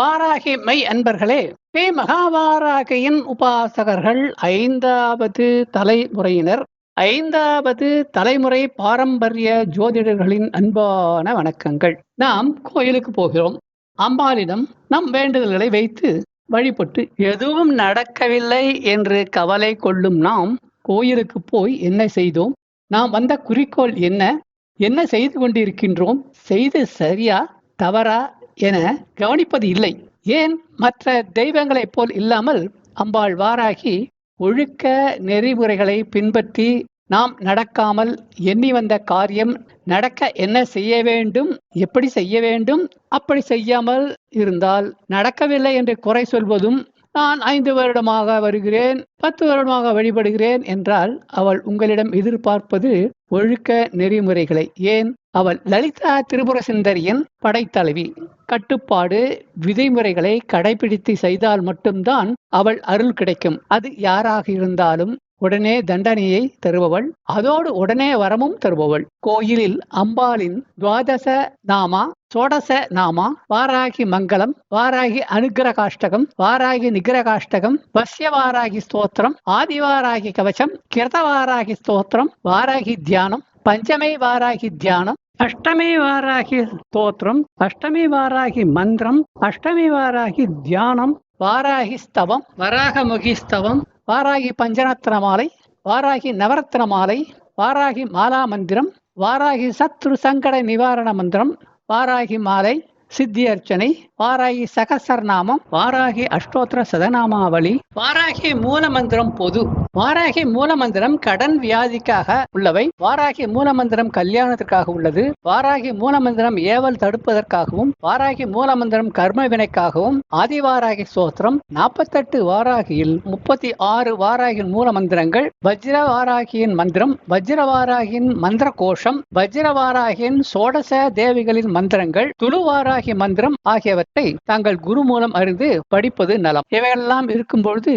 Varahi my அன்பர்களே ஸ்ரீ மகாவாராகியின் உபாசகர்கள் ஐந்தாவது தலைமுறையினர் ஐந்தாவது தலைமுறை பாரம்பரிய ஜோதிடர்களின் அன்பான வணக்கங்கள். நாம் கோயிலுக்கு போகிறோம். அம்பாளிடம் நம் வேண்டுதல்களை வைத்து வழிபட்டு எதுவும் நடக்கவில்லை என்று கவலை கொள்ளும் நாம் கோயிலுக்கு போய் என்ன செய்தோம்? நாம் வந்த குறிக்கோள் என்ன? என்ன செய்து கொண்டிருக்கின்றோம்? செய்து சரியா? தவறா? என கவனிப்பது இல்லை. ஏன்? மற்ற தெய்வங்களைப் போல் இல்லாமல் அம்பாள் வாராகி ஒழுக்க நெறிமுறைகளை பின்பற்றி நாம் நடக்காமல் எண்ணி வந்த காரியம் நடக்க என்ன செய்ய வேண்டும்? எப்படி செய்ய வேண்டும்? அப்படி செய்யாமல் இருந்தால் நடக்கவில்லை என்று குறை சொல்வதும் நான் ஐந்து வருடமாக வருகிறேன் பத்து வருடமாக வழிபடுகிறேன் என்றால் அவள் உங்களிடம் எதிர்பார்ப்பது ஒழுக்க நெறிமுறைகளை. ஏன்? அவள் லலிதா திரிபுர சுந்தரியின் படைத்தலைவி. கட்டுப்பாடு விதிமுறைகளை கடைபிடித்து செய்தால் மட்டும்தான் அவள் அருள் கிடைக்கும். அது யாராக இருந்தாலும் உடனே தண்டனையை தருபவள். அதோடு உடனே வரமும் தருபவள். கோயிலில் அம்பாளின் துவாதச நாமா சோடச நாமா வாராகி மங்களம் வாராகி அனுகிரகாஷ்டகம் வாராகி நிகிரகாஷ்டகம் வசிய வாராகி ஸ்தோத்திரம் ஆதிவாராகி கவசம் கிருதவாராகி ஸ்தோத்திரம் வாராகி தியானம் பஞ்சமை வாராகி தியானம் அஷ்டமி வாராகி ஸ்தோத்திரம் அஷ்டமி வாராகி மந்திரம் அஷ்டமி வாராகி தியானம் வாராகி ஸ்தவம் வராகமுகி ஸ்தவம் வாராகி பஞ்சரத்ன மாலை வாராகி நவரத்ன மாலை வாராகி மாலா மந்திரம் வாராகி சத்ரு சங்கட நிவாரண மந்திரம் வாராகி மாலை சித்தி அர்ச்சனை வாராகி சகசரநாமம் வாராகி அஷ்டோத்திர சதநாமாவளி வாராகி மூல மந்திரம் பொது. வாராகி மூல மந்திரம் கடன் வியாதிக்காக உள்ளவை. வாராகி மூல மந்திரம் கல்யாணத்திற்காக உள்ளது. வாராகி மூல மந்திரம் ஏவல் தடுப்பதற்காகவும் வாராகி மூல மந்திரம் கர்ம வினைக்காகவும் ஆதிவாராகி சோத்திரம் நாற்பத்தெட்டு வாராகியில் முப்பத்தி ஆறு வாராகியின் மூல மந்திரங்கள் வஜ்ர வாராகியின் மந்திரம் வஜ்ர வாராகியின் மந்திர கோஷம் வஜ்ர வாராகியின் சோடச தேவிகளின் மந்திரங்கள் துளுவாராகி வாராகி மந்திரம் ஆகியவற்றை தாங்கள் குரு மூலம் அறிந்து படிப்பது நலம். இவையெல்லாம் இருக்கும் பொழுது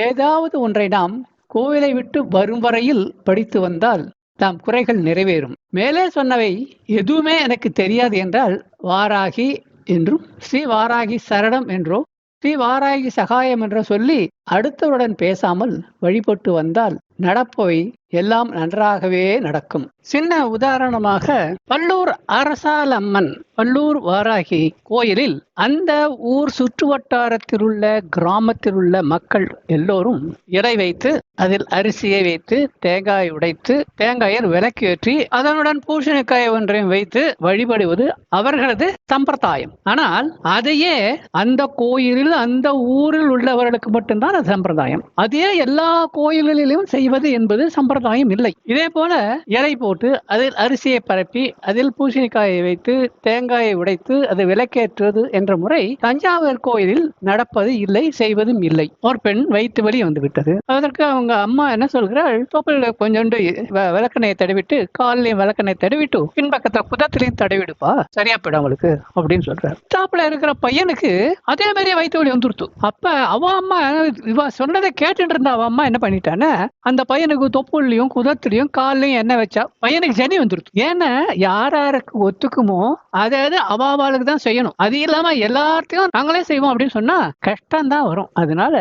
ஏதாவது ஒன்றை நாம் கோவிலை விட்டு வரும் வரையில் படித்து வந்தால் தாம் குறைகள் நிறைவேறும். மேலே சொன்னவை எதுவுமே எனக்கு தெரியாது என்றால் வாராகி என்றும் ஸ்ரீ வாராகி சரணம் என்றோ ஸ்ரீ வாராகி சகாயம் என்றோ சொல்லி அடுத்தவருடன் பேசாமல் வழிபட்டு வந்தால் நடப்பவை எல்லாம் நன்றாகவே நடக்கும். சின்ன உதாரணமாக பல்லூர் அரசாலம்மன் பல்லூர் வாராகி கோயிலில் அந்த ஊர் சுற்று வட்டாரத்தில் உள்ள கிராமத்தில் உள்ள மக்கள் எல்லோரும் இறை வைத்து அதில் அரிசியை வைத்து தேங்காய் உடைத்து தேங்காயில் விளக்கேற்றி அதனுடன் பூசணிக்காய் ஒன்றையும் வைத்து வழிபடுவது அவர்களது சம்பிரதாயம். ஆனால் அதையே அந்த கோயிலில் அந்த ஊரில் உள்ளவர்களுக்கு மட்டும்தான் சம்பிரதாயம். அதே எல்லா கோயில்களிலும் செய்வது என்பது சம்பிரதாயம் இல்லை. இதே போல இலை போட்டு அதில் அரிசியை பரப்பி அதில் பூசணிக்காயை வைத்து தேங்காயை உடைத்து அதை விளக்கேற்றுவது என்ற முறை தஞ்சாவூர் கோயிலில் நடப்பது இல்லை செய்வதும் இல்லை. ஒரு பெண் வயிற்று வலி வந்து விட்டது அதற்கு அவங்க அம்மா என்ன சொல்கிறாள்? தோப்பில் கொஞ்சோண்டு வ- தடவிட்டு காலிலையும் விளக்கணையை தடவிட்டு பின்பக்கத்துல புதத்திலையும் தடவிடுப்பா. சரியா போயிடும் அவளுக்கு அப்படின்னு சொல்றாரு. டாப்ல இருக்கிற பையனுக்கு அதே மாதிரி வயிற்று வலி வந்துருத்து. அப்ப அவ அம்மா இவ சொன்னதை கேட்டுட்டு இருந்தா அவ அம்மா என்ன பண்ணிட்டான்னா அந்த பையனுக்கு தொப்புள்ளையும் குதத்துலயும் கால்லையும் எண்ணெய் வச்சா பையனுக்கு சனி வந்துருது. ஏன்னா யார் யாருக்கு ஒத்துக்குமோ அதாவது அவாவாளுக்கு தான் செய்யணும். அது இல்லாம எல்லாத்தையும் நாங்களே செய்வோம் அப்படின்னு சொன்னா கஷ்டம் தான் வரும். அதனால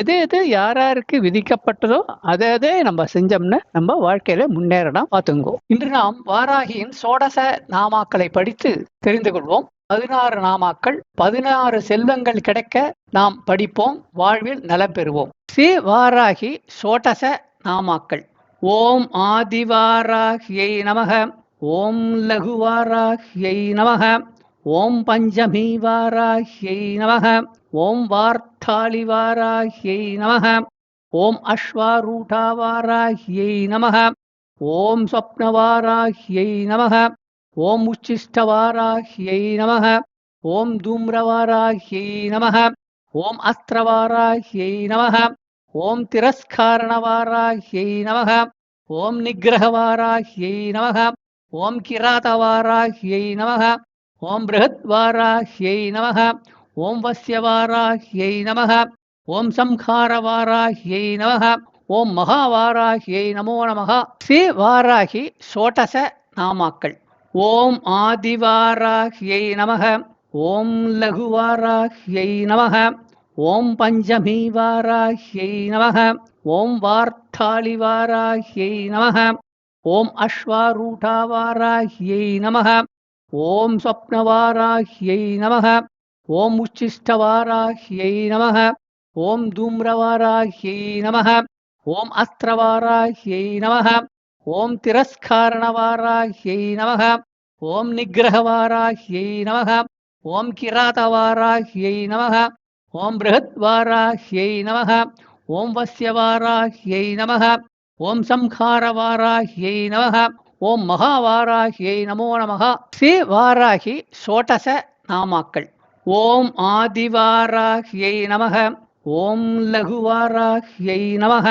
எது எது யார் யாருக்கு விதிக்கப்பட்டதோ அதை அதே நம்ம செஞ்சோம்னா நம்ம வாழ்க்கையில முன்னேறலாம் பார்த்துங்கோ இன்று நாம் வாராகியின் சோடச நாமாக்களை படித்து தெரிந்து கொள்வோம். பதினாறு நாமாக்கள் பதினாறு செல்வங்கள் கிடைக்க நாம் படிப்போம் வாழ்வில் நலம் பெறுவோம். ஸ்ரீ வாராகி சோடச நாமாக்கள். ஓம் ஆதிவாராகியை நமக. ஓம் லகுவாராகியை நமக. ஓம் பஞ்சமி வாராகியை நமக. ஓம் வார்த்தாளி வாராகியை நமக. ஓம் அஸ்வாரூடாவாராகியை நமக. ஓம் ஸ்வப்னவாராகியை நமக. ஓம் உச்சிஷ்டவாராகியை நமக. ஓம் தூம்ரவாராகியை நமக. ஓம் அஸ்திரவாராகியை நமக. ஓம் திரஸ்காரணவாராகியை நமக. ஓம் நிகிரகவாராகியை நமக. ஓம் கிராதவாராகியை நமக. ஓம் பிருகத்வாராகியை நமக. ஓம் வஸ்யவாராகியை நமக. ஓம் சம்ஹாரவாராகியை நமக. ஓம் மகாவாராகியை நமோ நமக. ஸ்ரீ வாராகி சோட்டச நாமாக்கள். ஓம் ஆதிவாராகியை நமக ஓம் லகுவாராஹ்யை நமக ஓம் பஞ்சமி வாராஹ்யை நமக ஓம் வார்த்தாளி வாராஹ்யை நமக ஓம் அஸ்வாரூடாவாராஹ்யை நமக ஓம் ஸ்வப்னவாராஹ்யை நமக ஓம் உச்சிஷ்டவாராஹ்யை நமக ஓம் தூம்ரவாராஹ்யை நமக ஓம் அஸ்திரவாராஹ்யை நமக ஓம் திரஸ்காரணவாராஹ்யை நமக ஓம் நிகிரகவாராஹ்யை நமக ஓம் கிராதவாராஹ்யை நமக ஓம் பிருகத்வாராஹ்யை நமக ஓம் வசியவாராஹ்யை நமக ஓம் சம்ஹாரவாராஹ்யை நமக ஓம் மகாவாராஹ்யை நமோ நமக. ஸ்ரீ வாராகி சோட்டச நாமாக்கள். ஓம் ஆதிவாராஹ்யை நமக ஓம் லகுவாராஹ்யை நமக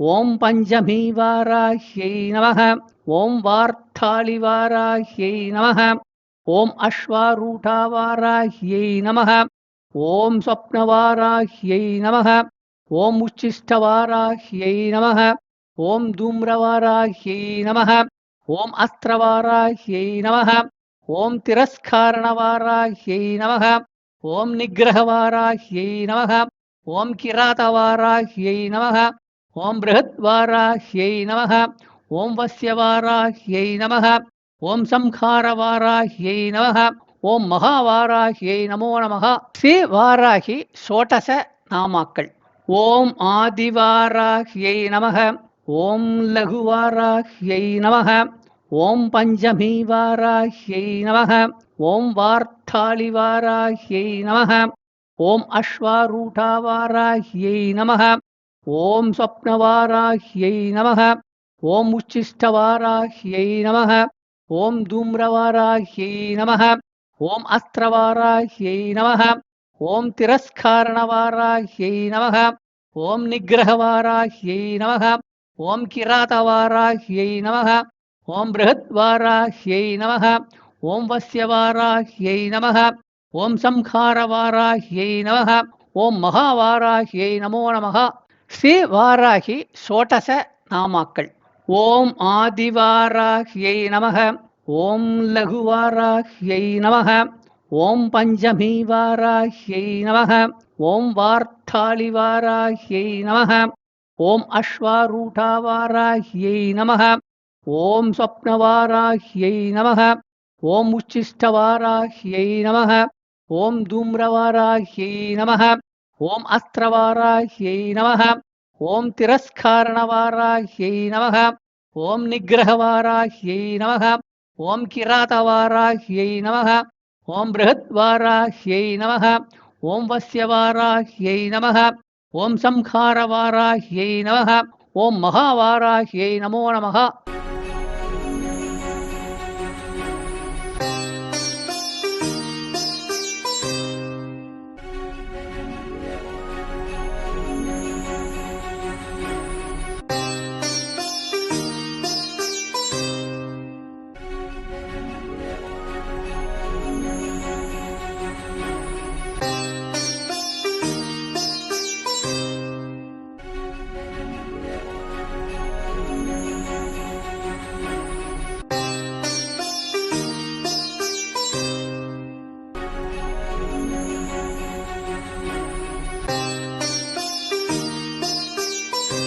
ஓம் பஞ்சமீவாராஹ்யை நமக ஓம் வார்த்தாளி வாராஹ்யை நமக. ஓம் அஸ்வாரூடாவாராஹ்யை நமக. ஓம் ஸ்வப்னவாராஹ்யை நமக. ஓம் உச்சிஷ்டவாராஹ்யை நமக. ஓம் தூம்ரவாராஹ்யை நமக. ஓம் அஸ்திரவாராஹ்யை நமக. ஓம் திரஸ்காரணவாராஹ்யை நமக. ஓம் நிகிரகவாராஹ்யை நமக. ஓம் கிராதவாராஹ்யை நமக. ஓம் பிருஹத்வாராஹ்யை நமக. ஓம் வஸ்யவாராஹ்யை நமக. ஓம் சம்ஹாரவாராஹ்யை நமக. ஓம் மகாவாராஹ்யை நமோ நமக. ஸ்ரீ வாராகி சோட்டச நாமாக்கள். ஓம் ஆதிவாராஹ்யை நமக. ஓம் லகுவாராஹ்யை நமக. ஓம் பஞ்சமி வாராஹ்யை நமக. ஓம் வார்த்தாளி வாராஹ்யை நமக. ஓம் அஸ்வாரூடாவாராஹ்யை நமக. ஓம் ஸ்வப்னவாராஹ்யை நமக. ஓம் உச்சிஷ்டவாராஹ்யை நமக. ஓம் தூம்ரவாராஹ்யை நமக. ஓம் அஸ்திரவாராஹ்யை நமக. ஓம் திரஸ்காரணவாராஹ்யை நமக. ஓம் நிகிரகவாராஹ்யை நமக. ஓம் கிராதவாராஹ்யை நமக. ஓம் பிருஹத்வாராஹ்யை நமக. ஓம் வஸ்யவாராஹ்யை நமக. ஓம் சம்ஹாரவாராஹ்யை நமக. ஓம் மகாவாராஹ்யை நமோ நமக. ஸ்ரீ வாராகி சோட்டச நாமாக்கள். ஓம் ஆதிவாராஹ்யை நமக. ஓம் லகுவாராஹ்யை நமக. ஓம் பஞ்சமி வாராஹ்யை நமக. ஓம் வார்த்தாளி வாராஹ்யை நமக. ஓம் அஸ்வாரூடாவாராஹ்யை நமக. ஓம் ஸ்வப்னவாராஹ்யை நமக. ஓம் உச்சிஷ்டவாராஹ்யை நமக. ஓம் தூம்ரவாராஹ்யை நமக. ஓம் அஸ்திரவாராஹ்யை நமக. ஓம் திரஸ்காரணவாராஹ்யை நமக. ஓம் நிகிரகவாராஹ்யை நமக. ஓம் கிராதவாராஹ்யை நமக. ஓம் பிருஹத்வாராஹ்யை நமக. ஓம் வஸ்யவாராஹ்யை நமக. ஓம் சம்ஹாரவாராஹ்யை நமக. ஓம் மகாவாராஹ்யை நமோ நமகா.